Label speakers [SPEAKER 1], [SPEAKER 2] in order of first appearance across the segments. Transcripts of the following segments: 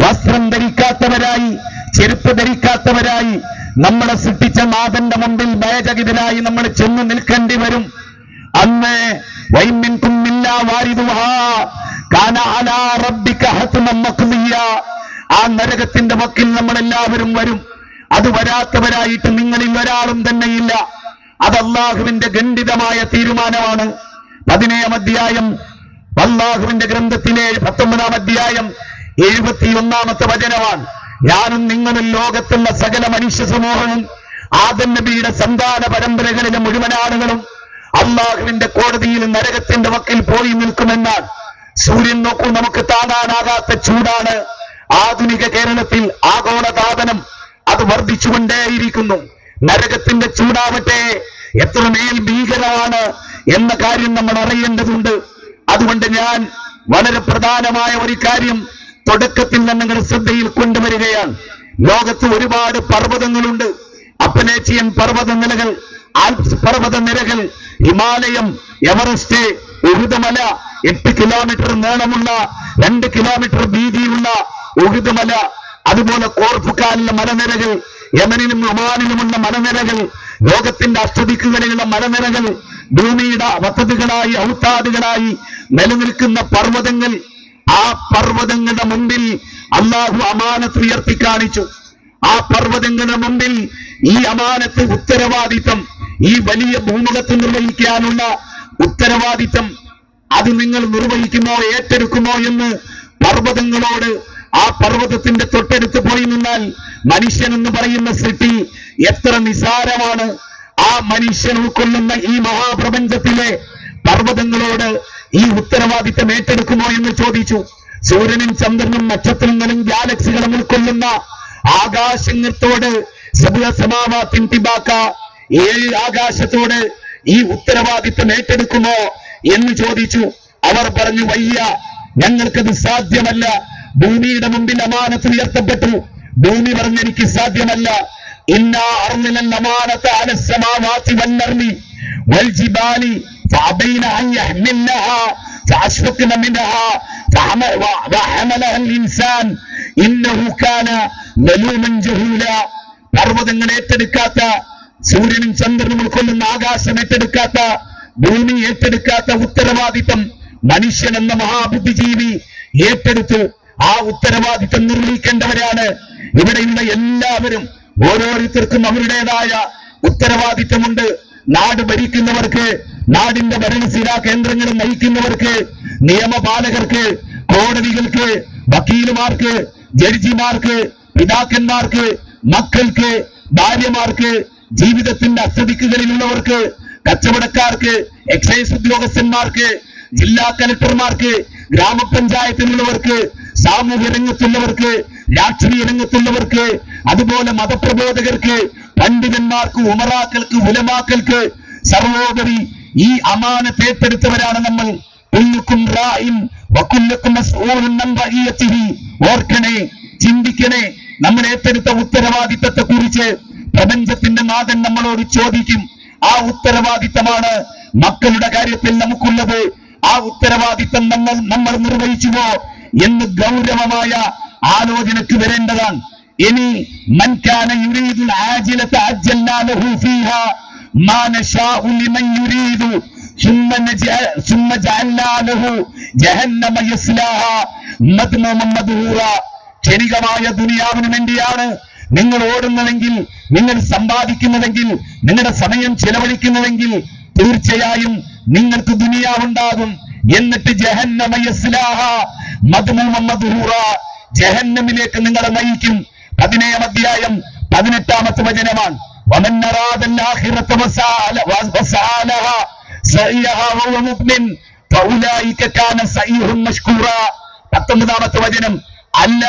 [SPEAKER 1] വസ്ത്രം ധരിക്കാത്തവരായി ചെരുപ്പ് ധരിക്കാത്തവരായി നമ്മളെ സൃഷ്ടിച്ച നാഥന്റെ മുമ്പിൽ ഭയചകിതരായി നമ്മൾ ചെന്ന് നിൽക്കേണ്ടി വരും. അന്ന് വൈമിൻ ഇല്ല വാരിതുഹാ ആ നരകത്തിന്റെ വക്കിൽ നമ്മളെല്ലാവരും വരും. അത് വരാത്തവരായിട്ട് നിങ്ങളിൽ ഒരാളും തന്നെയില്ല. അത് അള്ളാഹുവിന്റെ ഖണ്ഡിതമായ തീരുമാനമാണ്. പതിനേഴാം അധ്യായം അള്ളാഹുവിന്റെ ഗ്രന്ഥത്തിലെ പത്തൊമ്പതാം അധ്യായം എഴുപത്തിയൊന്നാമത്തെ വചനമാണ്. ഞാനും നിങ്ങളും ലോകത്തുള്ള സകല മനുഷ്യ സമൂഹവും ആദം നബിയുടെ സന്താന പരമ്പരകളിലെ മുഴുവൻ ആളുകളും അള്ളാഹുവിന്റെ കോടതിയിൽ നരകത്തിന്റെ വക്കിൽ പോയി നിൽക്കുമെന്നാൽ സൂര്യൻ നോക്കൂ നമുക്ക് താങ്ങാനാകാത്ത ചൂടാണ്. ആധുനിക കേരളത്തിൽ ആഗോളതാപനം അത് വർദ്ധിച്ചുകൊണ്ടേയിരിക്കുന്നു. നരകത്തിന്റെ ചൂടാവട്ടെ എത്രമേൽ ഭീകരമാണ് എന്ന കാര്യം നമ്മൾ അറിയേണ്ടതുണ്ട്. അതുകൊണ്ട് ഞാൻ വളരെ പ്രധാനമായ ഒരു കാര്യം തുടക്കത്തിൽ തന്നെ നിങ്ങളുടെ ശ്രദ്ധയിൽ കൊണ്ടുവരികയാണ്. ലോകത്ത് ഒരുപാട് പർവതങ്ങളുണ്ട്. അപ്പനേച്ചിയൻ പർവത നിലകൾ ആൽപ്സ് പർവത നിരകൾ ഹിമാലയം എവറസ്റ്റ് ഉഹുദമല എട്ട് കിലോമീറ്റർ നീളമുള്ള രണ്ട് കിലോമീറ്റർ വീതിയുള്ള ഉഹുദമല അതുപോലെ കോർഫുക്കാലിലെ മലനിരകൾ യമനിലും ഒമാനിലുമുള്ള മലനിരകൾ ലോകത്തിന്റെ അഷ്ടദിക്കുകളിലുള്ള മലനിരകൾ ഭൂമിയുടെ വസതികളായി ഔത്താദികളായി നിലനിൽക്കുന്ന പർവതങ്ങൾ ആ പർവതങ്ങളുടെ മുമ്പിൽ അള്ളാഹു അമാനത്ത് ഉയർത്തി കാണിച്ചു. ആ പർവതങ്ങളുടെ മുമ്പിൽ ഈ അമാനത്ത് ഉത്തരവാദിത്തം ഈ വലിയ ഭൂമുഖത്ത് നിർവഹിക്കാനുള്ള ഉത്തരവാദിത്തം അത് നിങ്ങൾ നിർവഹിക്കുമോ ഏറ്റെടുക്കുമോ എന്ന് പർവതങ്ങളോട് ആ പർവതത്തിന്റെ തൊട്ടടുത്ത് പോയി നിന്നാൽ മനുഷ്യൻ എന്ന് പറയുന്ന സൃഷ്ടി എത്ര നിസാരമാണ്. ആ മനുഷ്യൻ ഉൾക്കൊള്ളുന്ന ഈ മഹാപ്രപഞ്ചത്തിലെ പർവതങ്ങളോട് ഈ ഉത്തരവാദിത്തം ഏറ്റെടുക്കുമോ എന്ന് ചോദിച്ചു. സൂര്യനും ചന്ദ്രനും നക്ഷത്രങ്ങളും ഗാലക്സികളും ഉൾക്കൊള്ളുന്ന ആകാശത്തോട് ആകാശത്തോട് ഈ ഉത്തരവാദിത്തം ഏറ്റെടുക്കുമോ എന്ന് ചോദിച്ചു. അവർ പറഞ്ഞു വയ്യ ഞങ്ങൾക്കത് സാധ്യമല്ല. ഭൂമിയുടെ മുമ്പിൽ അമാനത്ത് ഉയർത്തപ്പെട്ടു. ഭൂമി പറഞ്ഞെനിക്ക് സാധ്യമല്ല. ഇന്ന അർമിനൽ അമാനത്ത് അനസമാവാത്തി വന്നർമി വൽജിബാലി فأبين أن يحملنها فأشفقن منها فحمل وحملها الإنسان إنه كان ظلوما جهولا പർവ്വതങ്ങൾ ഏറ്റെടുക്കാത്ത സൂര്യനും ചന്ദ്രനും ഉൾക്കൊള്ളുന്ന ആകാശം ഏറ്റെടുക്കാത്ത ഭൂമി ഏറ്റെടുക്കാത്ത ഉത്തരവാദിത്തം മനുഷ്യൻ എന്ന മഹാബുദ്ധിജീവി ഏറ്റെടുത്തു ആ ഉത്തരവാദിത്തം നിർവഹിക്കേണ്ടവരാണ് ഇവിടെയുള്ള എല്ലാവരും ഓരോരുത്തർക്കും അവരുടേതായ ഉത്തരവാദിത്തമുണ്ട് നാട് ഭരിക്കുന്നവർക്ക് നാടിന്റെ ഭരണസിരാ കേന്ദ്രങ്ങൾ നയിക്കുന്നവർക്ക് നിയമപാലകർക്ക് കോടതികൾക്ക് വക്കീലുമാർക്ക് ജഡ്ജിമാർക്ക് പിതാക്കന്മാർക്ക് മക്കൾക്ക് ഭാര്യമാർക്ക് ജീവിതത്തിന്റെ അസ്വദിക്കുകളിലുള്ളവർക്ക് കച്ചവടക്കാർക്ക് എക്സൈസ് ഉദ്യോഗസ്ഥന്മാർക്ക് ജില്ലാ കലക്ടർമാർക്ക് ഗ്രാമപഞ്ചായത്തിലുള്ളവർക്ക് സാമൂഹ്യ രംഗത്തുള്ളവർക്ക് രാഷ്ട്രീയ രംഗത്തുള്ളവർക്ക് അതുപോലെ മതപ്രബോധകർക്ക് പണ്ഡിതന്മാർക്ക് ഉമറാക്കൾക്ക് ഉലമാക്കൾക്ക് സർവോപരി ഈ അമാനത്ത് ഏറ്റെടുത്തവരാണ് നമ്മൾ ഓർക്കണേ ചിന്തിക്കണേ. നമ്മൾ ഏറ്റെടുത്ത ഉത്തരവാദിത്തത്തെ കുറിച്ച് പ്രപഞ്ചത്തിന്റെ നാഥൻ നമ്മളോട് ചോദിക്കും. ആ ഉത്തരവാദിത്തമാണ് മക്കളുടെ കാര്യത്തിൽ നമുക്കുള്ളത്. ആ ഉത്തരവാദിത്തം നമ്മൾ നമ്മൾ നിർവഹിച്ചുവോ എന്ന് ഗൗരവമായ ആലോചനയ്ക്ക് വരേണ്ടതാണ്. ഇനി മൻകാന യുരീദുൽ ആജിലത അജ്ജൽനാ ഫീഹാ മാ നശാഉ ലിമൻ യുരീദു ثم نجع- ثم جعلنا له جهنم يصلاها مذموما مدحورا ക്ഷണികമായ ദുനിയാവിന് വേണ്ടിയാണ് നിങ്ങൾ ഓടുന്നതെങ്കിൽ നിങ്ങൾ സമ്പാദിക്കുന്നതെങ്കിൽ നിങ്ങളുടെ സമയം ചെലവഴിക്കുന്നതെങ്കിൽ തീർച്ചയായും നിങ്ങൾക്ക് ദുനിയാവുണ്ടാകും എന്നിട്ട് ജഹന്നമയസ്ലാഹ മധുമൂഹൂറ ജഹന്നമിലേക്ക് നിങ്ങളെ നയിക്കും പതിനേഴാം അധ്യായം പതിനെട്ടാമത്തെ വചനമാണ് ومن أراد الآخرة وسعى- وسعى لها سعيها وهو مؤمن فأولئك كان سعيهم مشكورا പത്തൊമ്പതാമത്തെ വചനം അല്ല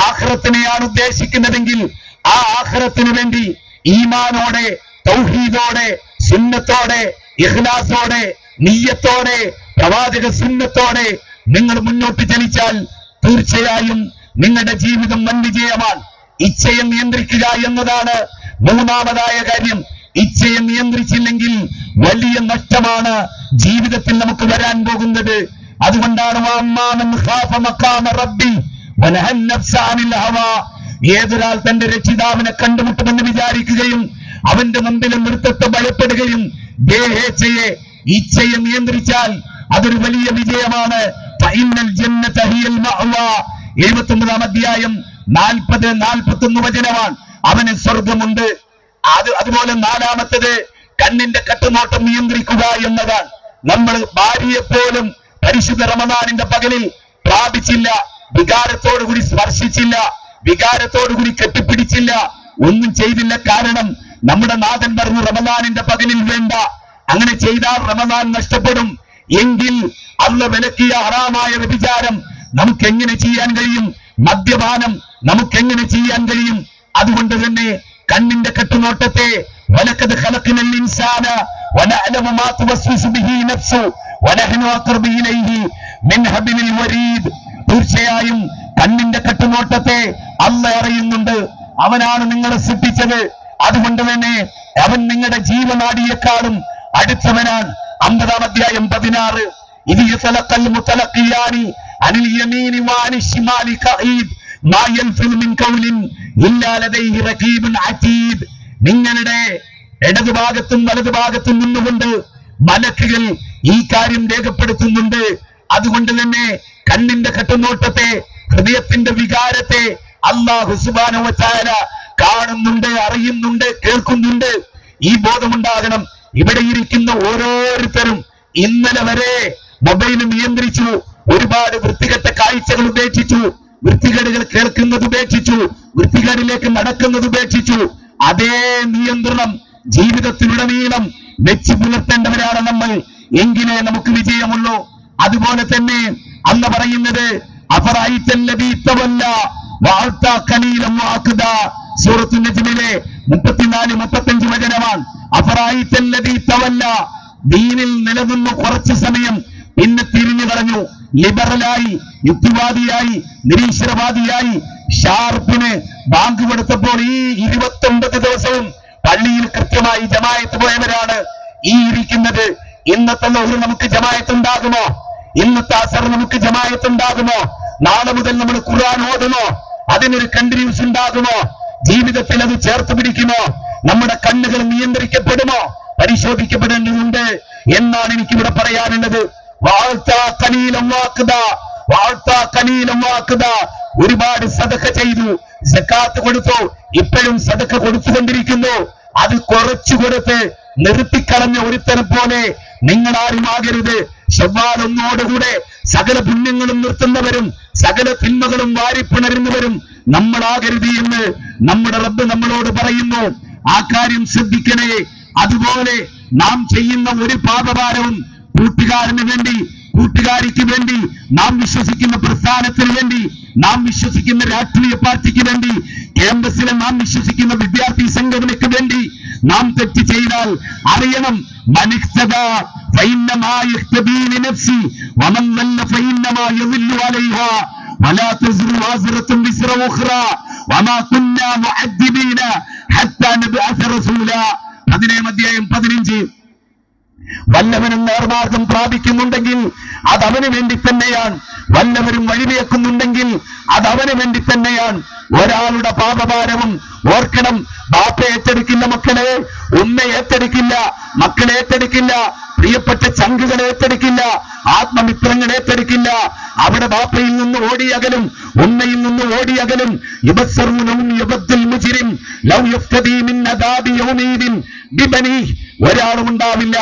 [SPEAKER 1] ആഖിറത്തിനെയാണ് ഉദ്ദേശിക്കുന്നതെങ്കിൽ ആ ആഖിറത്തിന് വേണ്ടി ഈമാനോടെ തൗഹീദോടെ സുന്നത്തോടെ ഇഖ്ലാസോടെ നീയത്തോടെ പ്രവാചക സുന്നത്തോടെ നിങ്ങൾ മുന്നോട്ട് ചലിച്ചാൽ തീർച്ചയായും നിങ്ങളുടെ ജീവിതം വൻ വിജയമാണ് ഇച്ഛയെ നിയന്ത്രിക്കുക എന്നതാണ് മൂന്നാമതായ കാര്യം ഇച്ഛയെ നിയന്ത്രിച്ചില്ലെങ്കിൽ വലിയ നഷ്ടമാണ് ജീവിതത്തിൽ നമുക്ക് വരാൻ പോകുന്നത്. അതുകൊണ്ടാണ് ഏതൊരാൾ തന്റെ രക്ഷിതാവിനെ കണ്ടുമുട്ടുമെന്ന് വിചാരിക്കുകയും അവന്റെ മുമ്പിലെ നൃത്തത്തെ ഭയപ്പെടുകയും ദേഹേച്ഛയെ ഇച്ഛയെ നിയന്ത്രിച്ചാൽ അതൊരു വലിയ വിജയമാണ്. എഴുപത്തി ഒമ്പതാം അധ്യായം നാൽപ്പത് നാൽപ്പത്തൊന്ന് വചനമാണ്. അവന് സ്വർഗമുണ്ട് അത് അതുപോലെ നാലാമത്തത് കണ്ണിന്റെ കട്ടുനോട്ടം നിയന്ത്രിക്കുക എന്നതാണ്. നമ്മൾ ഭാര്യയെ പോലും പരിശുദ്ധ റമദാനിന്റെ പകലിൽ പ്രാപിച്ചില്ല വികാരത്തോടുകൂടി സ്പർശിച്ചില്ല വികാരത്തോടുകൂടി കെട്ടിപ്പിടിച്ചില്ല. ഒന്നും ചെയ്തില്ല കാരണം നമ്മുടെ നാഥൻ പറഞ്ഞു റമദാനിന്റെ പകലിൽ വേണ്ട. അങ്ങനെ ചെയ്താൽ റമദാൻ നഷ്ടപ്പെടും. എങ്കിൽ അള്ള വിലക്കിയ ഹറാമായ വ്യഭിചാരം നമുക്ക് എങ്ങനെ ചെയ്യാൻ കഴിയും? മദ്യപാനം നമുക്ക് എങ്ങനെ ചെയ്യാൻ കഴിയും? അതുകൊണ്ട് തന്നെ കണ്ണിന്റെ കെട്ടുനോട്ടത്തെ വലക്കത് ഖലഖനൽ ഇൻസാന വനഅലമു മാ തുവസ്വിസു ബിഹി നഫ്സു വനഹ്നു അഖ്റബു ഇലൈഹി മിൻ ഹബിലിൽ വരീദ്. തീർച്ചയായും കണ്ണിന്റെ കെട്ടുനോട്ടത്തെ അല്ല അറിയുന്നുണ്ട്. അവനാണ് നിങ്ങളെ സൃഷ്ടിച്ചത്. അതുകൊണ്ട് തന്നെ അവൻ നിങ്ങളുടെ ജീവനാടിയെക്കാളും അടുത്തവനാണ്. അമ്പതാം അധ്യായം പതിനാറ്. ഇത് അനിൽ യമീനി വാനി യൽഫിദു മിൻ ഖൗലിൻ നിങ്ങളുടെ ഇടതുഭാഗത്തും വലതുഭാഗത്തും നിന്നുകൊണ്ട് മലക്കുകൾ ഈ കാര്യം രേഖപ്പെടുത്തുന്നുണ്ട്. അതുകൊണ്ട് തന്നെ കണ്ണിന്റെ കെട്ടുനോട്ടത്തെ ഹൃദയത്തിന്റെ വികാരത്തെ അള്ളാഹു സുബാനുവച്ചാല കാണുന്നുണ്ട് അറിയുന്നുണ്ട് കേൾക്കുന്നുണ്ട്. ഈ ബോധമുണ്ടാകണം. ഇവിടെ ഇരിക്കുന്ന ഓരോരുത്തരും ഇന്നലെ വരെ മൊബൈൽ നിയന്ത്രിച്ചു ഒരുപാട് വൃത്തികെട്ട കാഴ്ചകൾ ഉപേക്ഷിച്ചു വൃത്തികേടുകൾ കേൾക്കുന്നത് ഉപേക്ഷിച്ചു വൃത്തികേടിലേക്ക് നടക്കുന്നത് ഉപേക്ഷിച്ചു. അതേ നിയന്ത്രണം ജീവിതത്തിലുടനീളം വെച്ച് പുലർത്തേണ്ടവരാണ് നമ്മൾ. എങ്കിലേ നമുക്ക് വിജയമുള്ളൂ. അതുപോലെ തന്നെ അന്ന് പറയുന്നത് സൂറത്തു നജ്മിലെ മുപ്പത്തിനാല് മുപ്പത്തഞ്ച് വചനമാണ്. അഫറായിത്തല്ലബീ തവല്ല ദീനിൽ നിലനിന്ന് കുറച്ച് സമയം പിന്നെ തിരിഞ്ഞു കളഞ്ഞു ലിബറലായി യുക്തിവാദിയായി നിരീശ്വരവാദിയായി ഷാർപ്പിന് ബാങ്ക് കൊടുത്തപ്പോൾ ഈ ഇരുപത്തി ഒമ്പത് ദിവസവും പള്ളിയിൽ കൃത്യമായി ജമായത്ത് പോയവരാണ് ഈ ഇരിക്കുന്നത്. ഇന്നത്തെ ലോഹർ നമുക്ക് ജമായത്ത് ഉണ്ടാകുമോ ഇന്നത്തെ അസർ നമുക്ക് ജമായത്ത് ഉണ്ടാകുമോ നാളെ മുതൽ നമ്മൾ ഖുർആൻ ഓതുമോ? അതിനൊരു കണ്ടിന്യൂസ് ഉണ്ടാകുമോ? ജീവിതത്തിൽ അത് ചേർത്ത് പിടിക്കുമോ? നമ്മുടെ കണ്ണുകൾ നിയന്ത്രിക്കപ്പെടുമോ? പരിശോധിക്കപ്പെടേണ്ടതുണ്ട് എന്നാണ് എനിക്കിവിടെ പറയാനുള്ളത്. ഒരുപാട് സദക്ക ചെയ്തു സക്കാത്ത് കൊടുത്തു. ഇപ്പോഴും സദക്ക കൊടുത്തുകൊണ്ടിരിക്കുന്നു. അത് കുറച്ചു കൊടുത്ത് നിർത്തിക്കളഞ്ഞ ഒരുത്തനെ പോലെ നിങ്ങൾ ആരും ആകരുത്. ഒന്നോടുകൂടെ സകല പുണ്യങ്ങളും നിർത്തുന്നവരും സകല തിന്മകളും വാരിപ്പിണരുന്നവരും നമ്മളാകരുത് എന്ന് നമ്മുടെ റബ്ബ് നമ്മളോട് പറയുന്നു. ആ കാര്യം ശ്രദ്ധിക്കണേ. അതുപോലെ നാം ചെയ്യുന്ന ഒരു പാപഭാരവും കൂട്ടുകാരന് വേണ്ടി കൂട്ടുകാരിക്ക് വേണ്ടി നാം വിശ്വസിക്കുന്ന പ്രസ്ഥാനത്തിന് വേണ്ടി നാം വിശ്വസിക്കുന്ന രാഷ്ട്രീയ പാർട്ടിക്ക് വേണ്ടി ക്യാമ്പസിലെ നാം വിശ്വസിക്കുന്ന വിദ്യാർത്ഥി സംഘടനയ്ക്ക് വേണ്ടി നാം തെറ്റ് ചെയ്താൽ അറിയണം മനുഷ്യത പതിനേഴ് അധ്യായം പതിനഞ്ച്. വല്ലവനും നേർമാർഗം പ്രാപിക്കുന്നുണ്ടെങ്കിൽ അത് അവന് വേണ്ടി തന്നെയാണ്. വല്ലവരും വഴിവിയക്കുന്നുണ്ടെങ്കിൽ അത് അവന് വേണ്ടി തന്നെയാണ്. ഒരാളുടെ പാപഭാരവും ഓർക്കണം. ബാപ്പ ഏറ്റെടുക്കില്ല മക്കളെ. ഉമ്മ ഏറ്റെടുക്കില്ല. മക്കളെ ഏറ്റെടുക്കില്ല. പ്രിയപ്പെട്ട ചങ്കുകൾ ഏറ്റെടുക്കില്ല. ആത്മമിത്രങ്ങൾ ഏറ്റെടുക്കില്ല. അവിടെ ബാപ്പയിൽ നിന്ന് ഓടിയകലും ഉമ്മയിൽ നിന്ന് ഓടിയകലും യുബസ്സറൂനവും യുബദ്ദുൽ മുജിരിം. ലൗ യഫ്തദീ മിൻ അദാബി യൗമീദിൻ ബിബനി ഒരാളും ഉണ്ടാവില്ല.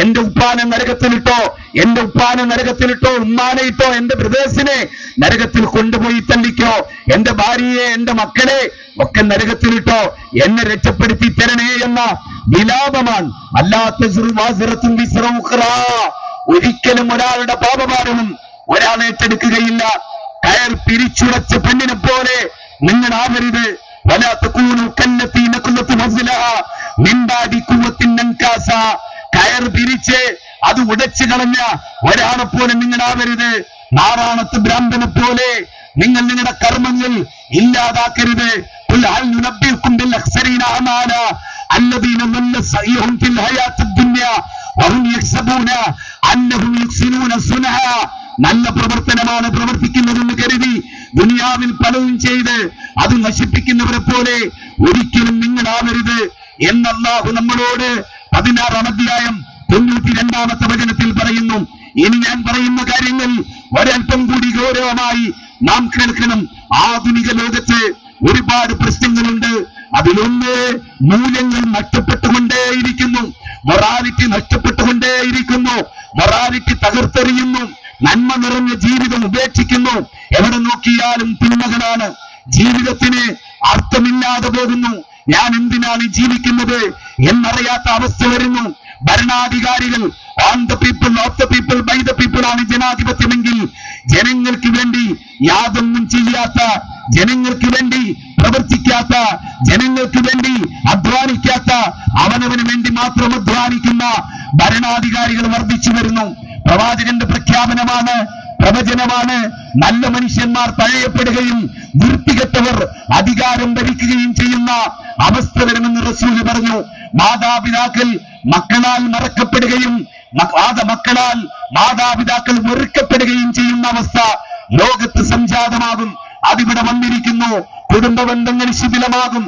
[SPEAKER 1] എന്റെ ഉപ്പാനെ നരകത്തിലിട്ടോ എന്റെ ഉപ്പാനെ നരകത്തിലിട്ടോ ഉമ്മാനെ ഇട്ടോ എന്റെ ബ്രദേഴ്സിനെ നരകത്തിൽ കൊണ്ടുപോയി തല്ലിക്കോ. എന്റെ ഭാര്യയെ എന്റെ മക്കളെ ഒക്കെ നരകത്തിലിട്ടോ. എന്നെ രക്ഷപ്പെടുത്തി തരണേ എന്ന വിലാപമാണ്. അല്ലാത്ത. ഒരിക്കലും ഒരാളുടെ പാപഭാരവും ഒരാൾ ഏറ്റെടുക്കുകയില്ല. കയർ പിരിച്ചുടച്ച പെണ്ണിനെ പോലെ നിങ്ങളാവരുത് പിരിച്ച് അത് ഉടച്ചു കളഞ്ഞ ഒരാളെ പോലെ നിങ്ങൾ ആവരുത് നാരായണത്ത് ഭ്രാന്തനെ പോലെ നിങ്ങൾ നിങ്ങളുടെ കർമ്മങ്ങൾ ഇല്ലാതാക്കരുത്. നല്ല പ്രവർത്തനമാണ് പ്രവർത്തിക്കുന്നതെന്ന് കരുതി ദുനിയാവിൽ പലതും ചെയ്ത് അത് നശിപ്പിക്കുന്നവരെ പോലെ ഒരിക്കലും നിങ്ങളാവരുത് എന്ന് അല്ലാഹു നമ്മളോട് പതിനാറാം അധ്യായം തൊണ്ണൂറ്റി രണ്ടാമത്തെ വചനത്തിൽ പറയുന്നു. ഇനി ഞാൻ പറയുന്ന കാര്യങ്ങൾ ഒരൽപ്പം കൂടി ഗൗരവമായി നാം കേൾക്കണം. ആധുനിക ലോകത്ത് ഒരുപാട് പ്രശ്നങ്ങളുണ്ട്. അതിലൊന്ന് മൂല്യങ്ങൾ നഷ്ടപ്പെട്ടുകൊണ്ടേയിരിക്കുന്നു. മൊറാലിറ്റി നഷ്ടപ്പെട്ടുകൊണ്ടേയിരിക്കുന്നു. മൊറാലിറ്റി തകർത്തെറിയുന്നു. നന്മ നിറഞ്ഞ ജീവിതം ഉപേക്ഷിക്കുന്നു. എവിടെ നോക്കിയാലും തിന്മകളാണ് ജീവിതത്തിന് അർത്ഥമില്ലാതെ പോകുന്നു. ഞാൻ എന്തിനാണ് ജീവിക്കുന്നത് എന്നറിയാത്ത അവസ്ഥ വരുന്നു. ഭരണാധികാരികൾ on the people of the people by the people ആണ് ജനാധിപത്യമെങ്കിൽ ജനങ്ങൾക്ക് വേണ്ടി യാതൊന്നും ചെയ്യാത്ത ജനങ്ങൾക്ക് വേണ്ടി പ്രവർത്തിക്കാത്ത ജനങ്ങൾക്ക് വേണ്ടി അധ്വാനിക്കാത്ത അവനവന് വേണ്ടി മാത്രം അധ്വാനിക്കുന്ന ഭരണാധികാരികൾ വർദ്ധിച്ചു വരുന്നു. പ്രവാചകന്റെ പ്രഖ്യാപനമാണ് പ്രവചനമാണ്. നല്ല മനുഷ്യന്മാർ തഴയപ്പെടുകയും വൃത്തികെട്ടവർ അധികാരം ഭരിക്കുകയും ചെയ്യുന്ന അവസ്ഥ വരുമെന്ന് റസൂൽ പറഞ്ഞു. മാതാപിതാക്കൾ മക്കളാൽ മറക്കപ്പെടുകയും മക്കളാൽ മാതാപിതാക്കൾ വെറുക്കപ്പെടുകയും ചെയ്യുന്ന അവസ്ഥ ലോകത്ത് സംജാതമാകും. അതിവിടെ വന്നിരിക്കുന്നു. കുടുംബ ബന്ധങ്ങൾ ശിഥിലമാകും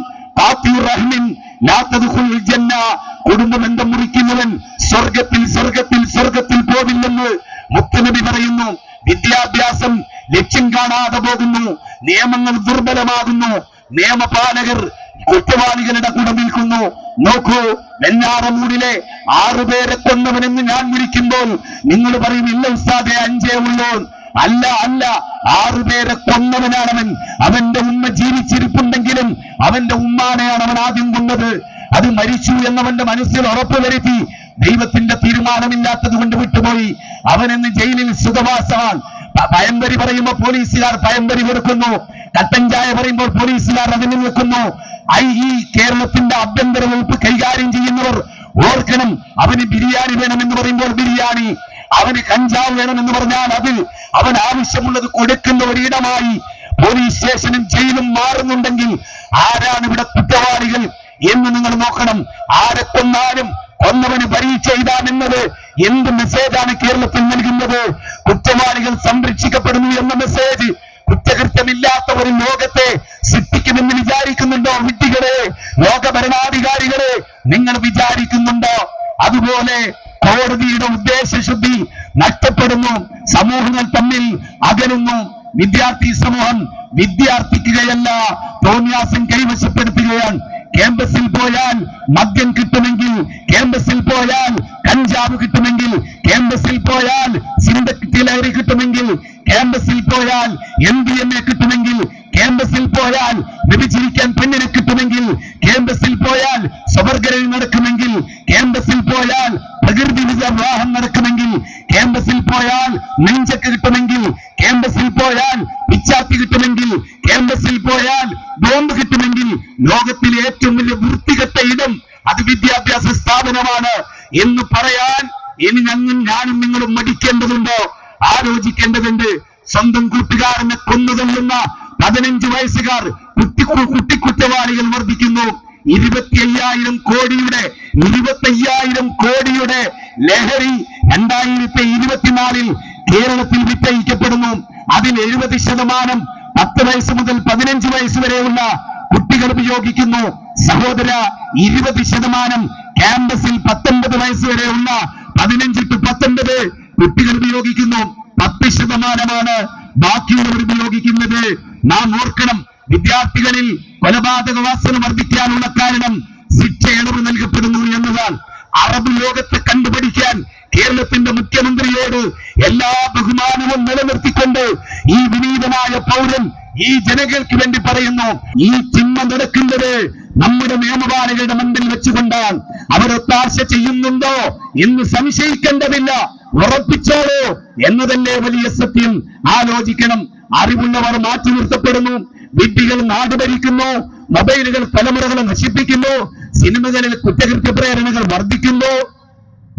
[SPEAKER 1] കുടുംബബന്ധം മുറിക്കുന്നവൻ സ്വർഗത്തിൽ സ്വർഗത്തിൽ സ്വർഗത്തിൽ പോവില്ലെന്ന് മുത്തനബി പറയുന്നു. വിദ്യാഭ്യാസം ലക്ഷ്യം കാണാതെ പോകുന്നു. നിയമങ്ങൾ ദുർബലമാകുന്നു. നിയമപാലകർ കുറ്റവാളികളുടെ കൂടെ നിൽക്കുന്നു. നോക്കൂ വെഞ്ഞാറമൂടിലെ ആറുപേരെ കൊന്നവനെന്ന് ഞാൻ വിളിക്കുമ്പോൾ നിങ്ങൾ പറയും ഇല്ല ഉസ്താദെ അഞ്ചേ ഉള്ളൂ. അല്ല അല്ല. ആറുപേരെ കൊന്നവനാണവൻ. അവന്റെ ഉമ്മ ജീവിച്ചിരിപ്പുണ്ടെങ്കിലും അവന്റെ ഉമ്മാനെയാണ് അവൻ ആദ്യം കൊന്നത്. അത് മരിച്ചു എന്നവന്റെ മനസ്സിൽ ഉറപ്പ് വരുത്തി ദൈവത്തിന്റെ തീരുമാനമില്ലാത്തത് കൊണ്ട് വിട്ടുപോയി അവനെന്ന് ജയിലിൽ സുഖവാസമാണ്. പയമ്പരി പറയുമ്പോ പോലീസുകാർ പയമ്പരി കൊടുക്കുന്നു കട്ടൻ ചായ പറയുമ്പോൾ പോലീസുകാർ അതിന് നിൽക്കുന്നു. ഐ ഈ കേരളത്തിന്റെ ആഭ്യന്തര വകുപ്പ് കൈകാര്യം ചെയ്യുന്നവർ ഓർക്കണം അവന് ബിരിയാണി വേണമെന്ന് പറയുമ്പോൾ ബിരിയാണി അവന് കഞ്ചാവ് വേണമെന്ന് പറഞ്ഞാൽ അത് അവൻ ആവശ്യമുള്ളത് കൊടുക്കുന്ന ഒരിടമായി. പോലീസ് സ്റ്റേഷനും ജയിലും മാറുന്നുണ്ടെങ്കിൽ ആരാണ് ഇവിടെ കുറ്റവാളികൾ എന്ന് നിങ്ങൾ നോക്കണം. ആരെ കൊന്നാലും കൊന്നവന് പരീക്ഷ എഴുതാമെന്നത് എന്ത് മെസ്സേജാണ് കേരളത്തിൽ നൽകുന്നത്? കുറ്റവാളികൾ സംരക്ഷിക്കപ്പെടുന്നു എന്ന മെസ്സേജ് കുറ്റകൃത്യമില്ലാത്ത ഒരു ലോകത്തെ സൃഷ്ടിക്കുമെന്ന് വിചാരിക്കുന്നുണ്ടോ വിട്ടികളെ ലോകഭരണാധികാരികളെ നിങ്ങൾ വിചാരിക്കുന്നുണ്ടോ? അതുപോലെ കോടതിയുടെ ഉദ്ദേശശുദ്ധി നഷ്ടപ്പെടുന്നു സമൂഹങ്ങൾ തമ്മിൽ അകലുന്നു. വിദ്യാർത്ഥി സമൂഹം വിദ്യാർത്ഥിക്കുകയല്ല തോന്നിയാസം കൈവശപ്പെടുത്തുകയാണ്. ക്യാമ്പസിൽ പോയാൽ മദ്യം കിട്ടുമെങ്കിൽ ക്യാമ്പസിൽ പോയാൽ കഞ്ചാവ് കിട്ടുമെങ്കിൽ ക്യാമ്പസിൽ പോയാൽ സിന്തറ്റിക് ലഹരി കിട്ടുമെങ്കിൽ ക്യാമ്പസിൽ പോയാൽ എം ഡി എം എ കിട്ടുമെങ്കിൽ ക്യാമ്പസിൽ പോയാൽ വ്യഭിചരിക്കാൻ പെണ്ണിനെ കിട്ടുമെങ്കിൽ ക്യാമ്പസിൽ പോയാൽ സ്വവർഗരയിൽ നടക്കുമെങ്കിൽ ക്യാമ്പസിൽ പോയാൽ പ്രകൃതി വിവാഹം നടക്കുമെങ്കിൽ ക്യാമ്പസിൽ പോയാൽ നെഞ്ചക്ക് എന്ന് പറയാൻ ഇനി ഞങ്ങൾ ഞാനും നിങ്ങളും മടിക്കേണ്ടതുണ്ടോ? ആലോചിക്കേണ്ടതുണ്ട്. സ്വന്തം കൂട്ടുകാരനെ കൊന്നുതള്ളുന്ന പതിനഞ്ച് വയസ്സുകാർ കുട്ടി കുട്ടിക്കുറ്റവാളികൾ വർദ്ധിക്കുന്നു. ഇരുപത്തി അയ്യായിരം കോടിയുടെ ഇരുപത്തി അയ്യായിരം കോടിയുടെ ലഹരി രണ്ടായിരത്തി ഇരുപത്തിനാലിൽ കേരളത്തിൽ വിറ്റയിക്കപ്പെടുന്നു അതിൽ എഴുപത് ശതമാനം പത്ത് വയസ്സ് മുതൽ പതിനഞ്ച് വയസ്സ് വരെയുള്ള കുട്ടികൾ ഉപയോഗിക്കുന്നു. സഹോദര ഇരുപത് ശതമാനം ക്യാമ്പസിൽ പത്തൊമ്പത് വയസ്സ് വരെയുള്ള പതിനഞ്ച് ടു പത്തൊമ്പത് കുട്ടികൾ ഉപയോഗിക്കുന്നു പത്ത് ശതമാനമാണ് ബാക്കിയുള്ളവർ ഉപയോഗിക്കുന്നത് നാം ഓർക്കണം വിദ്യാർത്ഥികളിൽ കൊലപാതക വാസന വർദ്ധിക്കാനുള്ള കാരണം ശിക്ഷ ഇളവ് നൽകപ്പെടുന്നു എന്നതാണ്. അറബ് ലോകത്തെ കണ്ടുപിടിക്കാൻ കേരളത്തിന്റെ മുഖ്യമന്ത്രിയോട് എല്ലാ ബഹുമാനവും നിലനിർത്തിക്കൊണ്ട് ഈ വിനീതമായ പൗരൻ ഈ ജനങ്ങൾക്ക് വേണ്ടി പറയുന്നു ഈ ചിമ്മ നടക്കുന്നത് നമ്മുടെ നിയമപാലകരുടെ മുമ്പിൽ വെച്ചുകൊണ്ടാണ് അവരൊത്താശ ചെയ്യുന്നുണ്ടോ എന്ന് സംശയിക്കേണ്ടതില്ല. ഉറപ്പിച്ചോളൂ എന്നതല്ലേ വലിയ സത്യം. ആലോചിക്കണം. അറിവുള്ളവർ മാറ്റി നിർത്തപ്പെടുന്നു. വിദ്യകൾ നാടുഭരിക്കുന്നു മൊബൈലുകൾ തലമുറകളെ നശിപ്പിക്കുന്നു. സിനിമകളിൽ കുറ്റകൃത്യ പ്രേരണകൾ വർദ്ധിക്കുന്നു.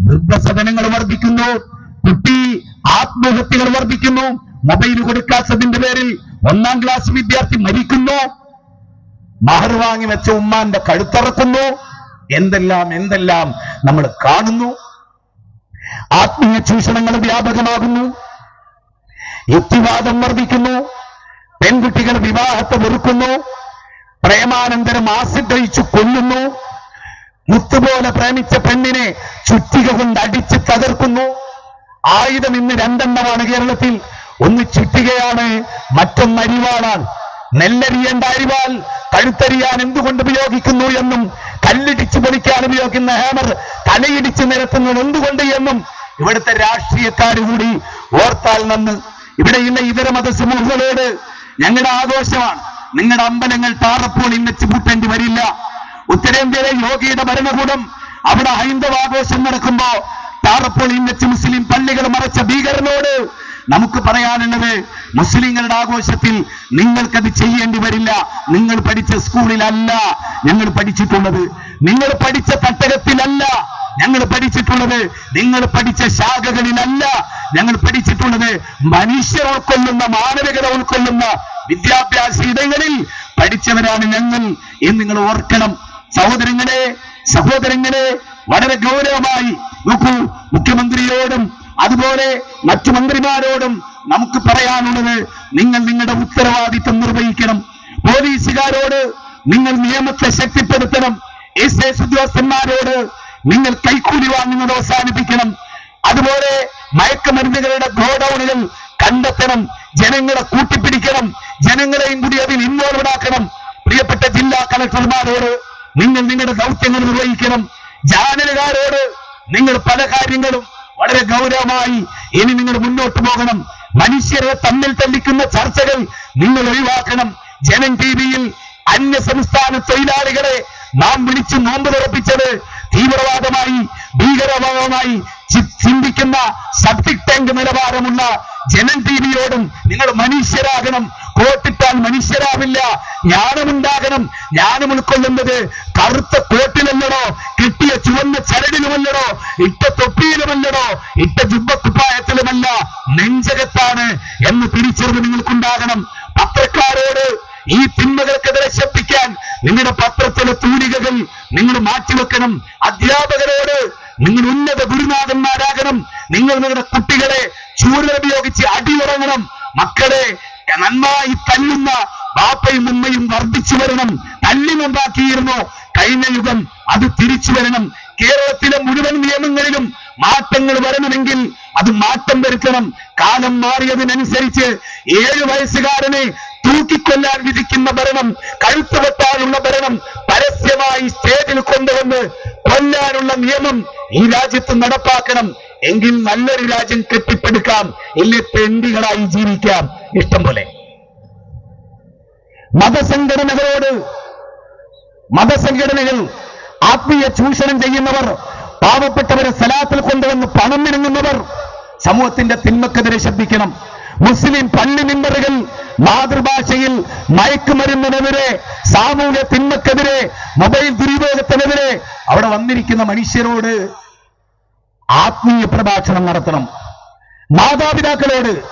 [SPEAKER 1] വൃദ്ധസദനങ്ങൾ വർദ്ധിക്കുന്നു. കുട്ടി ആത്മഹത്യകൾ വർദ്ധിക്കുന്നു. മൊബൈൽ കൊടുക്കാത്തതിന്റെ പേരിൽ ഒന്നാം ക്ലാസ് വിദ്യാർത്ഥി മരിക്കുന്നു. മഹർ വാങ്ങി വെച്ച ഉമ്മാന്റെ കഴുത്തറക്കുന്നു. എന്തെല്ലാം എന്തെല്ലാം നമ്മൾ കാണുന്നു. ആത്മീയ ചൂഷണങ്ങൾ വ്യാപകമാകുന്നു. യുക്തിവാദം വർദ്ധിക്കുന്നു. പെൺകുട്ടികൾ വിവാഹത്തെ വെറുക്കുന്നു. പ്രേമാനന്തരം ആസിഡ് ഒഴിച്ചു കൊല്ലുന്നു. മുത്തുപോലെ പ്രേമിച്ച പെണ്ണിനെ ചുറ്റിക കൊണ്ട് അടിച്ച് തകർക്കുന്നു. ആയുധം ഇന്ന് രണ്ടെണ്ണമാണ് കേരളത്തിൽ. ഒന്ന് ചുറ്റികയാണ് മറ്റൊന്ന് അരിവാളാണ്. നെല്ലരിയേണ്ട അരിവാൾ കഴുത്തരിയാൻ എന്തുകൊണ്ട് ഉപയോഗിക്കുന്നു എന്നും കല്ലിടിച്ച് പൊളിക്കാൻ ഉപയോഗിക്കുന്ന ഹാമർ തലയിടിച്ച് നിരത്തുന്നത് എന്തുകൊണ്ട് എന്നും ഇവിടുത്തെ രാഷ്ട്രീയക്കാർ കൂടി ഓർത്താൽ നന്ന്. ഇവിടെയുള്ള ഇതര മതസമൂഹങ്ങളോട് ഞങ്ങളുടെ ആഘോഷമാണ്. നിങ്ങളുടെ അമ്പലങ്ങൾ താറപ്പോൾ ഇന്നച്ച് പൂട്ടേണ്ടി വരില്ല. ഉത്തരേന്ത്യയിലെ യോഗിയുടെ ഭരണകൂടം അവിടെ ഹൈന്ദവാഘോഷം നടക്കുമ്പോ താറപ്പോൾ ഇന്നച്ച് മുസ്ലിം പള്ളികൾ മറച്ച ഭീകരനോട് നമുക്ക് പറയാനുള്ളത് മുസ്ലിങ്ങളുടെ ആഘോഷത്തിൽ നിങ്ങൾക്കത് ചെയ്യേണ്ടി വരില്ല. നിങ്ങൾ പഠിച്ച സ്കൂളിലല്ല ഞങ്ങൾ പഠിച്ചിട്ടുള്ളത്. നിങ്ങൾ പഠിച്ച തട്ടകത്തിലല്ല ഞങ്ങൾ പഠിച്ചിട്ടുള്ളത്. നിങ്ങൾ പഠിച്ച ശാഖകളിലല്ല ഞങ്ങൾ പഠിച്ചിട്ടുള്ളത്. മനുഷ്യർ ഉൾക്കൊള്ളുന്ന മാനവികത ഉൾക്കൊള്ളുന്ന വിദ്യാഭ്യാസ ഇടങ്ങളിൽ പഠിച്ചവരാണ് ഞങ്ങൾ എന്ന് നിങ്ങൾ ഓർക്കണം. സഹോദരങ്ങളെ സഹോദരങ്ങളെ വളരെ ഗൗരവമായി നോക്കൂ. മുഖ്യമന്ത്രിയോടും അതുപോലെ മറ്റു മന്ത്രിമാരോടും നമുക്ക് പറയാനുള്ളത് നിങ്ങൾ നിങ്ങളുടെ ഉത്തരവാദിത്വം നിർവഹിക്കണം. പോലീസുകാരോട് നിങ്ങൾ നിയമത്തെ ശക്തിപ്പെടുത്തണം. എസ് എസ് ഉദ്യോഗസ്ഥന്മാരോട് നിങ്ങൾ കൈക്കൂലി വാങ്ങുന്നത് അവസാനിപ്പിക്കണം. അതുപോലെ മയക്കുമരുന്നുകളുടെ ഗോഡൌണുകൾ കണ്ടെത്തണം. ജനങ്ങളെ കൂട്ടിപ്പിടിക്കണം. ജനങ്ങളെയും കൂടി അതിൽ ഇൻവോൾവ് ആക്കണം. പ്രിയപ്പെട്ട ജില്ലാ കളക്ടർമാരോട് നിങ്ങൾ നിങ്ങളുടെ ദൗത്യങ്ങൾ നിർവഹിക്കണം. ജാനലുകാരോട് നിങ്ങൾ പല കാര്യങ്ങളും വളരെ ഗൗരവമായി ഇനി നിങ്ങൾ മുന്നോട്ട് പോകണം. മനുഷ്യരെ തമ്മിൽ തല്ലിക്കുന്ന ചർച്ചകൾ നിങ്ങൾ ഒഴിവാക്കണം. ജനം ടി വിയിൽ അന്യ സംസ്ഥാന തൊഴിലാളികളെ നാം വിളിച്ച് നോമ്പ് തുറപ്പിച്ചത് തീവ്രവാദമായി ഭീകരവാദമായി ചിന്തിക്കുന്ന സബ്ജക്ട് ടാങ്ക് നിലവാരമുള്ള ജനം ടി വിയോടും നിങ്ങൾ മനുഷ്യരാകണം. കോട്ടിട്ടാൽ മനുഷ്യരാവില്ല. ജ്ഞാനമുണ്ടാകണം. ജ്ഞാനം ഉൾക്കൊള്ളുന്നത് കറുത്ത കോട്ടിലല്ലടോ കിട്ടിയ ചുവന്ന ചരടിലുമല്ലടോ ഇട്ട തൊപ്പിയിലുമല്ലടോ ഇട്ട ജുബക്കുപ്പായത്തിലുമല്ല നെഞ്ചകത്താണ് എന്ന് തിരിച്ചറിവ് നിങ്ങൾക്കുണ്ടാകണം. പത്രക്കാരോട് ഈ തിന്മകൾക്കെതിരെ ശപ്പിക്കാൻ നിങ്ങളുടെ പത്രത്തിലെ തൂലികകൾ നിങ്ങൾ മാറ്റിവെക്കണം. അധ്യാപകരോട് നിങ്ങൾ ഉന്നത ഗുരുനാഥന്മാരാകണം. നിങ്ങൾ നിങ്ങളുടെ കുട്ടികളെ ചൂടുപയോഗിച്ച് അടിയുറങ്ങണം. മക്കളെ നന്നായി തല്ലുന്ന ബാപ്പയും ഉമ്മയും വർദ്ധിച്ചു വരണം തല്ലിനുണ്ടാക്കിയിരുന്നു കഴിഞ്ഞ യുഗം അത് തിരിച്ചു വരണം. കേരളത്തിലെ മുഴുവൻ നിയമങ്ങളിലും മാറ്റങ്ങൾ വരണമെങ്കിൽ അത് മാറ്റം വരുത്തണം. കാലം മാറിയതിനനുസരിച്ച് ഏഴ് വയസ്സുകാരനെ തൂക്കിക്കൊല്ലാൻ വിധിക്കുന്ന ഭരണം കഴുത്ത് വെട്ടാനുള്ള ഭരണം പരസ്യമായി സ്റ്റേജിൽ കൊണ്ടുവന്ന് കൊല്ലാനുള്ള നിയമം ഈ രാജ്യത്ത് നടപ്പാക്കണം. എങ്കിൽ നല്ലൊരു രാജ്യം കെട്ടിപ്പടുക്കാം ഇല്ലേ തെണ്ടികളായി ജീവിക്കാം. ഇഷ്ടം പോലെ. മതസംഘടനകളോട് മതസംഘടനകൾ ആത്മീയ ചൂഷണം ചെയ്യുന്നവർ പാവപ്പെട്ടവരെ സലാത്തിൽ കൊണ്ടുവന്ന് പണം നിരങ്ങുന്നവർ സമൂഹത്തിന്റെ തിന്മക്കെതിരെ ശ്രദ്ധിക്കണം മുസ്ലിം പള്ളി മെമ്പറുകൾ മാതൃഭാഷയിൽ മയക്കുമരുന്നിനെതിരെ സാമൂഹ്യ തിന്മക്കെതിരെ മൊബൈൽ ദുരുപയോഗത്തിനെതിരെ അവിടെ വന്നിരിക്കുന്ന മനുഷ്യരോട് ആത്മീയ പ്രഭാഷണം നടത്തണം. മാതാപിതാക്കളോട്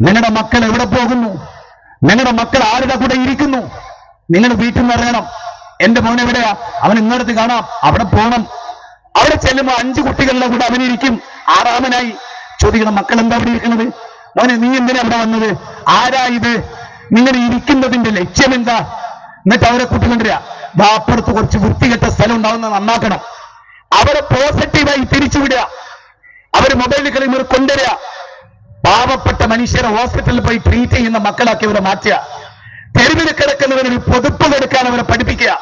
[SPEAKER 1] നിങ്ങളുടെ മക്കൾ എവിടെ പോകുന്നു? നിങ്ങളുടെ മക്കൾ ആരുടെ കൂടെ ഇരിക്കുന്നു? നിങ്ങൾ വീട്ടിൽ നിന്ന് ഇറങ്ങണം. എന്റെ മോൻ എവിടെയാ? അവൻ ഇങ്ങോട്ട് കാണാം. അവിടെ പോകണം അവിടെ ചെല്ലുമ്പോൾ അഞ്ചു കുട്ടികളുടെ കൂടെ അവനിരിക്കും ആറാമനായി. ചോദിക്കണം മക്കൾ എന്താ അവിടെ ഇരിക്കുന്നത്? മോനെ നീ എന്തിനാ അവിടെ വന്നത്? ആരാ ഇത്? നിങ്ങൾ ഇരിക്കുന്നതിന്റെ ലക്ഷ്യം എന്താ എന്നിട്ട് അവരെ കൂട്ടിക്കൊണ്ടിരിക വാപ്പുറത്ത് കുറച്ച് വൃത്തികെട്ട സ്ഥലം ഉണ്ടാവുന്ന നന്നാക്കണം. അവരെ പോസിറ്റീവായി തിരിച്ചുവിടുക. അവർ മൊബൈൽ കളിമർ കൊണ്ടുവരിക. പാവപ്പെട്ട മനുഷ്യരെ ഹോസ്പിറ്റലിൽ പോയി ട്രീറ്റ് ചെയ്യുന്ന മക്കളാക്കി അവരെ മാറ്റുക. തെരുവിൽ കിടക്കുന്നവരെ ഒരു പൊതുപ്പ് കൊടുക്കാൻ അവരെ പഠിപ്പിക്കുക.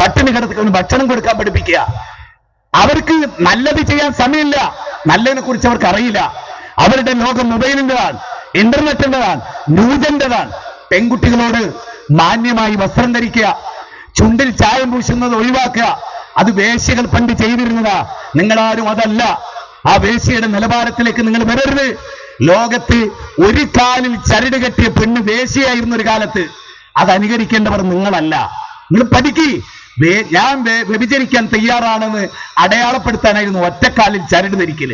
[SPEAKER 1] പട്ടിണി കിടക്കുന്നവന് ഭക്ഷണം കൊടുക്കാൻ പഠിപ്പിക്കുക. അവർക്ക് നല്ലത് ചെയ്യാൻ സമയമില്ല. നല്ലതിനെ കുറിച്ച് അവർക്ക് അറിയില്ല. അവരുടെ ലോകം മൊബൈലിന്റെതാണ് ഇന്റർനെറ്റിന്റെതാണ് ന്യൂജന്റെതാണ്. പെൺകുട്ടികളോട് മാന്യമായി വസ്ത്രം ധരിക്കുക. ചുണ്ടിൽ ചായം പൂശുന്നത് ഒഴിവാക്കുക. അത് വേശ്യകൾ പണ്ട് ചെയ്തിരുന്നതാ. നിങ്ങളാരും അതല്ല. ആ വേശ്യയുടെ നിലവാരത്തിലേക്ക് നിങ്ങൾ വരരുത്. ലോകത്ത് ഒരു കാലിൽ ചരട് കെട്ടിയ പെണ്ണ് വേശ്യയായിരുന്ന ഒരു കാലത്ത്. അത് അനുകരിക്കേണ്ടവർ നിങ്ങളല്ല. നിങ്ങൾ പഠിക്കി. ഞാൻ വ്യഭിചരിക്കാൻ തയ്യാറാണെന്ന് അടയാളപ്പെടുത്താനായിരുന്നു ഒറ്റക്കാലിൽ ചരട് ധരിക്കൽ.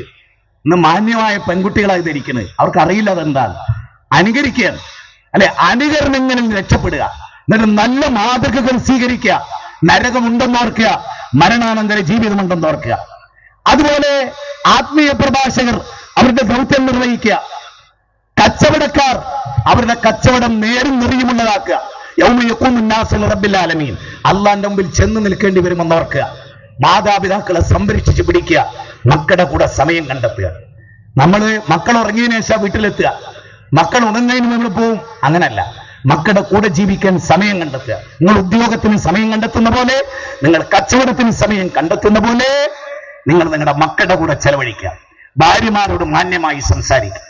[SPEAKER 1] ഇന്ന് മാന്യമായ പെൺകുട്ടികളായി ധരിക്കുന്നത് അവർക്ക് അറിയില്ല അതെന്താണ്. അനുകരിക്കുക. അല്ലെ അനുകരണങ്ങളിൽ രക്ഷപ്പെടുക. എന്നിട്ട് നല്ല മാതൃകകൾ സ്വീകരിക്കുക. നരകമുണ്ടെന്ന് ഓർക്കുക മരണാനന്തര ജീവിതമുണ്ടെന്ന് ഓർക്കുക അതുപോലെ ആത്മീയ പ്രഭാഷകർ അവരുടെ ദൗത്യം നിർവഹിക്കുക. കച്ചവടക്കാർ അവരുടെ കച്ചവടം നേരും നിറയുമുള്ളതാക്കുക. ആലമീൻ. അള്ളാന്റെ മുമ്പിൽ ചെന്ന് നിൽക്കേണ്ടി വരുമെന്ന് ഓർക്കുക മാതാപിതാക്കളെ സംരക്ഷിച്ച് പിടിക്കുക. മക്കളുടെ കൂടെ സമയം കണ്ടെത്തുക. നമ്മൾ മക്കൾ ഉറങ്ങിയതിനു ശേഷം വീട്ടിലെത്തുക. മക്കൾ ഉണങ്ങുന്നതിന് നമ്മൾ പോവും. അങ്ങനല്ല. മക്കളുടെ കൂടെ ജീവിക്കാൻ സമയം കണ്ടെത്തുക. നിങ്ങൾ ഉദ്യോഗത്തിന് സമയം കണ്ടെത്തുന്ന പോലെ നിങ്ങൾ കച്ചവടത്തിന് സമയം കണ്ടെത്തുന്ന പോലെ നിങ്ങൾ നിങ്ങളുടെ മക്കളുടെ കൂടെ ചെലവഴിക്കുക. ഭാര്യമാരോട് മാന്യമായി സംസാരിക്കുക.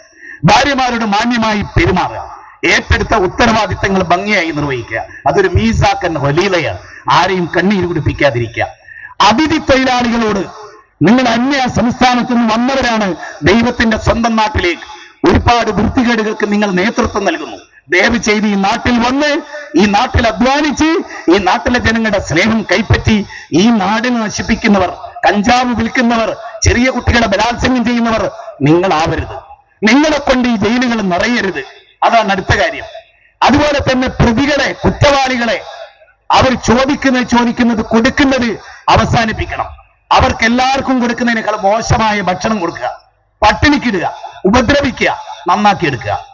[SPEAKER 1] ഭാര്യമാരോട് മാന്യമായി പെരുമാറുക. ഏറ്റെടുത്ത ഉത്തരവാദിത്തങ്ങൾ ഭംഗിയായി നിർവഹിക്കുക. അതൊരു മീസാക്കൻ വലീലയാണ്. ആരെയും കണ്ണീര് കുടിപ്പിക്കാതിരിക്കുക. അതിഥി തൊഴിലാളികളോട് നിങ്ങൾ അന്യ സംസ്ഥാനത്തു നിന്ന് വന്നവരാണ് ദൈവത്തിന്റെ സ്വന്തം നാട്ടിലേക്ക്. ഒരുപാട് വൃത്തികേടുകൾക്ക് നിങ്ങൾ നേതൃത്വം നൽകുന്നു. ദയവ് ചെയ്ത് ഈ നാട്ടിൽ വന്ന് ഈ നാട്ടിൽ അധ്വാനിച്ച് ഈ നാട്ടിലെ ജനങ്ങളുടെ സ്നേഹം കൈപ്പറ്റി ഈ നാടിനെ നശിപ്പിക്കുന്നവർ കഞ്ചാവ് വിൽക്കുന്നവർ ചെറിയ കുട്ടികളെ ബലാത്സംഗം ചെയ്യുന്നവർ നിങ്ങളാവരുത്. നിങ്ങളെ കൊണ്ട് ഈ ജയിലുകൾ നിറയരുത്. അതാണ് അടുത്ത കാര്യം. അതുപോലെ തന്നെ പ്രതികളെ കുറ്റവാളികളെ അവർ ചോദിക്കുന്നത് ചോദിക്കുന്നത് കൊടുക്കുന്നത് അവസാനിപ്പിക്കണം. അവർക്ക് എല്ലാവർക്കും കൊടുക്കുന്നതിനേക്കാൾ മോശമായ ഭക്ഷണം കൊടുക്കുക. പട്ടിണിക്കിടുക ഉപദ്രവിക്കുക നന്നാക്കി എടുക്കുക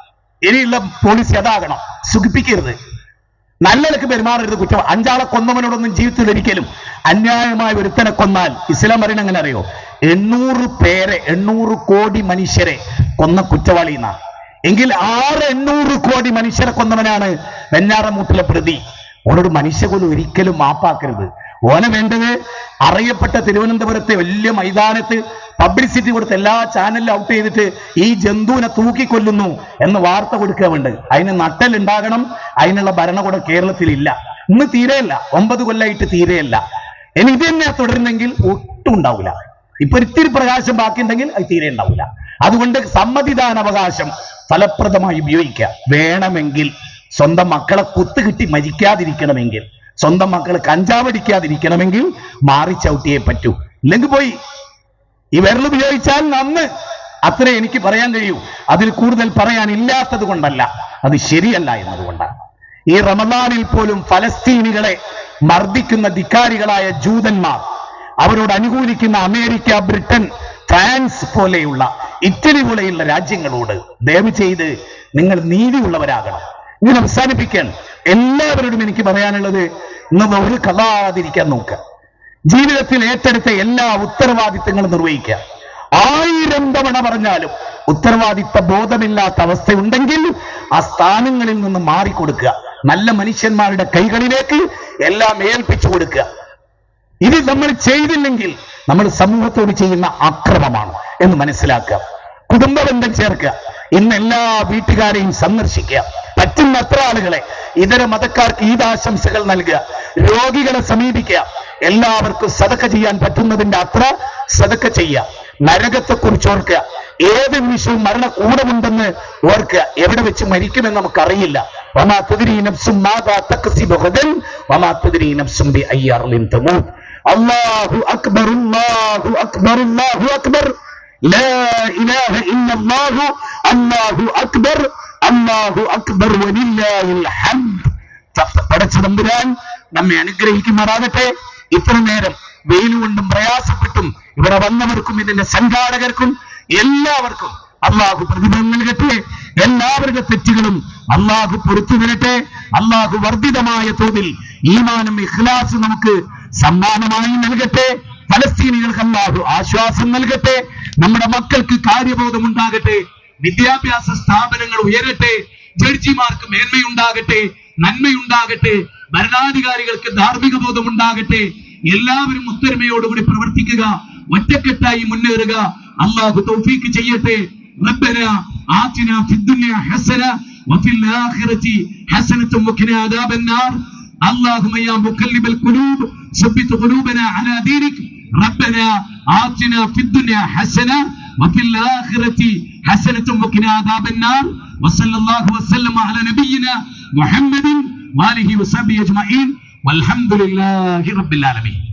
[SPEAKER 1] ഇനിയുള്ള പോളിസി അതാകണം സുഖിപ്പിക്കരുത്. നല്ലതൊക്കെ പെരുമാറരുത് കുറ്റം. അഞ്ചാളെ കൊന്നവനോടൊന്നും ജീവിതത്തിൽ ഒരിക്കലും അന്യായമായ ഒരുത്തനെ കൊന്നാൽ ഇസ്ലാം പറയുന്നത് എങ്ങനെ അറിയോ? എണ്ണൂറ് പേരെ എണ്ണൂറ് കോടി മനുഷ്യരെ കൊന്ന കുറ്റവാളി എന്നാ. എങ്കിൽ ആറ് എണ്ണൂറ് കോടി മനുഷ്യരെ കൊന്നവനാണ് വെഞ്ഞാറമൂട്ടിലെ പ്രതി. ഓനോട് മനുഷ്യകൊലു ഒരിക്കലും മാപ്പാക്കരുത്. ഓനെ വേണ്ടത് അറിയപ്പെട്ട തിരുവനന്തപുരത്തെ വലിയ മൈതാനത്ത് പബ്ലിസിറ്റി കൊടുത്ത് എല്ലാ ചാനലിലും ഔട്ട് ചെയ്തിട്ട് ഈ ജന്തുവിനെ തൂക്കിക്കൊല്ലുന്നു എന്ന് വാർത്ത കൊടുക്കുക വേണ്ട അതിന് നട്ടൽ ഉണ്ടാകണം. അതിനുള്ള ഭരണകൂടം കേരളത്തിലില്ല. ഇന്ന് തീരെയല്ല. ഒമ്പത് കൊല്ലായിട്ട് തീരെയല്ല. ഇനി ഇത് തന്നെ തുടരുന്നെങ്കിൽ ഒട്ടും ഉണ്ടാവില്ല ഇപ്പൊ ഇത്തിരി പ്രകാശം ബാക്കിയുണ്ടെങ്കിൽ അത് തീരെ ഉണ്ടാവില്ല അതുകൊണ്ട് സമ്മതിദാനാവകാശം ഫലപ്രദമായി ഉപയോഗിക്കുക. വേണമെങ്കിൽ സ്വന്തം മക്കളെ കുത്തു കിട്ടി മരിക്കാതിരിക്കണമെങ്കിൽ സ്വന്തം മക്കൾ കഞ്ചാവടിക്കാതിരിക്കണമെങ്കിൽ മാറി ചവിട്ടിയേ പറ്റൂ. ഇല്ലെങ്കിൽ പോയി ഈ വിരൽ ഉപയോഗിച്ചാൽ നന്ന്. അത്രേ എനിക്ക് പറയാൻ കഴിയൂ. അതിൽ കൂടുതൽ പറയാൻ ഇല്ലാത്തത് കൊണ്ടല്ല. അത് ശരിയല്ല എന്നതുകൊണ്ടാണ്. ഈ റമദാനിൽ പോലും ഫലസ്തീനികളെ മർദ്ദിക്കുന്ന ധിക്കാരികളായ ജൂതന്മാർ അവരോട് അനുകൂലിക്കുന്ന അമേരിക്ക ബ്രിട്ടൻ ഫ്രാൻസ് പോലെയുള്ള ഇറ്റലി പോലെയുള്ള രാജ്യങ്ങളോട് ദയവ് ചെയ്ത് നിങ്ങൾ നീതിയുള്ളവരാകണം. ഇങ്ങനെ അവസാനിപ്പിക്കാൻ എല്ലാവരോടും എനിക്ക് പറയാനുള്ളത് ഇന്ന് ഒരു കഥാതിരിക്കാൻ നോക്കുക. ജീവിതത്തിൽ ഏറ്റെടുത്ത എല്ലാ ഉത്തരവാദിത്തങ്ങളും നിർവഹിക്കുക. ആയിരം തവണ പറഞ്ഞാലും ഉത്തരവാദിത്ത ബോധമില്ലാത്ത അവസ്ഥയുണ്ടെങ്കിൽ ആ സ്ഥാനങ്ങളിൽ നിന്ന് മാറിക്കൊടുക്കുക. നല്ല മനുഷ്യന്മാരുടെ കൈകളിലേക്ക് എല്ലാം ഏൽപ്പിച്ചു കൊടുക്കുക. ഇത് നമ്മൾ ചെയ്തില്ലെങ്കിൽ നമ്മൾ സമൂഹത്തോട് ചെയ്യുന്ന അക്രമമാണ് എന്ന് മനസ്സിലാക്കുക. കുടുംബ ബന്ധം ചേർക്കുക. ഇന്ന് എല്ലാ വീട്ടുകാരെയും സന്ദർശിക്കുക. പറ്റുന്ന അത്ര ആളുകളെ ഇതര മതക്കാർക്ക് ഈദാശംസകൾ നൽകുക. രോഗികളെ സമീപിക്കുക. എല്ലാവർക്കും സതക്ക ചെയ്യാൻ പറ്റുന്നതിന്റെ അത്ര സതക്ക ചെയ്യുക നരകത്തെ കുറിച്ച് ഓർക്കുക ഏത് നിമിഷവും മരണ കൂടമുണ്ടെന്ന് ഓർക്കുക എവിടെ വെച്ച് മരിക്കുമെന്ന് നമുക്കറിയില്ല വമാ തുദ്രി നഫ്സും മാതാ തക്സിബു ഗദൻ വമാ തുദ്രി നഫ്സും ബി അയ്യാറിൻ തമൂത്ത് അല്ലാഹു അക്ബർ അല്ലാഹു അക്ബർ അല്ലാഹു അക്ബർ لا إله إلا الله الله أكبر الله أكبر ولله الحمد പടച്ച തമ്പുരാൻ നമ്മെ അനുഗ്രഹിക്കുമാറാകട്ടെ ഇത്ര നേരം വെയിൽ കൊണ്ടും പ്രയാസപ്പെട്ടും ഇവിടെ വന്നവർക്കും ഇതിന്റെ സംഘാടകർക്കും എല്ലാവർക്കും അള്ളാഹു പ്രതിഫലം നൽകട്ടെ. എല്ലാവരുടെ തെറ്റുകളും അള്ളാഹു പൊറത്തു തരട്ടെ. അള്ളാഹു വർദ്ധിതമായ തോതിൽ ഈമാനും ഇഖ്ലാസും നമുക്ക് സമ്മാനമായി നൽകട്ടെ. ഫലസ്തീനികൾക്ക് അള്ളാഹു ആശ്വാസം നൽകട്ടെ. നമ്മുടെ മക്കൾക്ക് കാര്യബോധം ഉണ്ടാകട്ടെ. വിദ്യാഭ്യാസ സ്ഥാപനങ്ങൾ ഉയരട്ടെ. ജഡ്ജിമാർക്ക് മേന്മയുണ്ടാകട്ടെ. നന്മയുണ്ടാകട്ടെ. ഭരണാധികാരികൾക്ക് ധാർമ്മിക ബോധം ഉണ്ടാകട്ടെ എല്ലാവരും ഒത്തൊരുമയോടുകൂടി പ്രവർത്തിക്കുക ഒറ്റക്കെട്ടായി മുന്നേറുക അള്ളാഹു തൗഫീക്ക് ചെയ്യട്ടെ ربنا آتنا في الدنيا حسنة وفي الآخرة حسنة وقنا عذاب النار اللهم يا مقلب القلوب ثبت قلوبنا على دينك ربنا آتنا في الدنيا حسنة وفي الآخرة حسنة وقنا عذاب النار وصلى الله وسلم على نبينا محمد وآله وصحبه أجمعين والحمد لله رب العالمين.